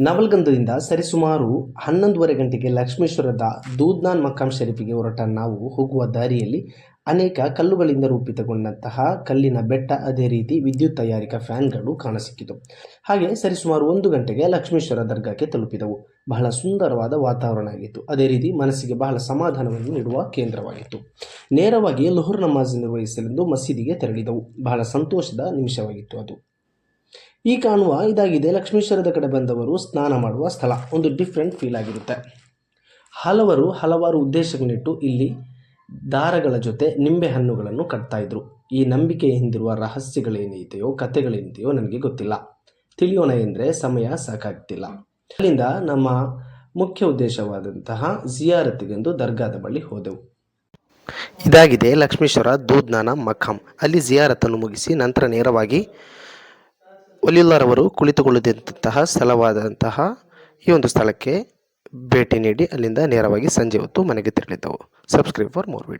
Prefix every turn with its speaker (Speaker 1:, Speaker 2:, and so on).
Speaker 1: ನವಲ್ಗಂದದಿಂದ ಸರಿಸುಮಾರು ಹನ್ನೊಂದುವರೆ ಗಂಟೆಗೆ ಲಕ್ಷ್ಮೇಶ್ವರದ ದೂದ್ನಾನ್ ಮಕ್ಕಾಂ ಶರೀಫಿಗೆ ಹೊರಟ ನಾವು ಹೋಗುವ ದಾರಿಯಲ್ಲಿ ಅನೇಕ ಕಲ್ಲುಗಳಿಂದ ರೂಪಿತಗೊಂಡಂತಹ ಕಲ್ಲಿನ ಬೆಟ್ಟ, ಅದೇ ರೀತಿ ವಿದ್ಯುತ್ ತಯಾರಿಕಾ ಫ್ಯಾನ್ಗಳು ಕಾಣಸಿಕ್ಕಿತು. ಹಾಗೆ ಸರಿಸುಮಾರು ಒಂದು ಗಂಟೆಗೆ ಲಕ್ಷ್ಮೇಶ್ವರ ದರ್ಗಾಕ್ಕೆ ತಲುಪಿದವು. ಬಹಳ ಸುಂದರವಾದ ವಾತಾವರಣ ಆಗಿತ್ತು. ಅದೇ ರೀತಿ ಮನಸ್ಸಿಗೆ ಬಹಳ ಸಮಾಧಾನವನ್ನು ನೀಡುವ ಕೇಂದ್ರವಾಗಿತ್ತು. ನೇರವಾಗಿ ಲೋಹರ್ ನಮಾಜ್ ನಿರ್ವಹಿಸಲೆಂದು ಮಸೀದಿಗೆ ತೆರಳಿದವು. ಬಹಳ ಸಂತೋಷದ ನಿಮಿಷವಾಗಿತ್ತು ಅದು. ಈ ಕಾಣುವ ಇದಾಗಿದೆ. ಲಕ್ಷ್ಮೀಶ್ವರದ ಕಡೆ ಬಂದವರು ಸ್ನಾನ ಮಾಡುವ ಸ್ಥಳ. ಒಂದು ಡಿಫ್ರೆಂಟ್ ಫೀಲ್ ಆಗಿರುತ್ತೆ. ಹಲವರು ಹಲವಾರು ಉದ್ದೇಶಗಳಿಟ್ಟು ಇಲ್ಲಿ ದಾರಗಳ ಜೊತೆ ನಿಂಬೆ ಹಣ್ಣುಗಳನ್ನು ಕಟ್ತಾ ಇದ್ರು. ಈ ನಂಬಿಕೆ ಹಿಂದಿರುವ ರಹಸ್ಯಗಳೇನಿದೆಯೋ, ಕಥೆಗಳೇನಿದೆಯೋ ನನಗೆ ಗೊತ್ತಿಲ್ಲ. ತಿಳಿಯೋಣ ಎಂದರೆ ಸಮಯ ಸಾಕಾಗ್ತಿಲ್ಲ. ಅಲ್ಲಿಂದ ನಮ್ಮ ಮುಖ್ಯ ಉದ್ದೇಶವಾದಂತಹ ಜಿಯಾರತಿಗೆಂದು ದರ್ಗಾದ ಬಳಿ ಹೋದೆವು. ಇದಾಗಿದೆ ಲಕ್ಷ್ಮೀಶ್ವರ ದೂದ್ನಾನ ಮಖಂ. ಅಲ್ಲಿ ಜಿಯಾರತನ್ನು ಮುಗಿಸಿ ನಂತರ ನೇರವಾಗಿ ಒಲಿಯುಲ್ಲರವರು ಕುಳಿತುಕೊಳ್ಳುತ್ತಿದ್ದಂತಹ ಸ್ಥಳವಾದಂತಹ ಈ ಒಂದು ಸ್ಥಳಕ್ಕೆ ಭೇಟಿ ನೀಡಿ ಅಲ್ಲಿಂದ ನೇರವಾಗಿ ಸಂಜೆ ಹೊತ್ತು ಮನೆಗೆ ತೆರಳಿದ್ದವು. Subscribe for more video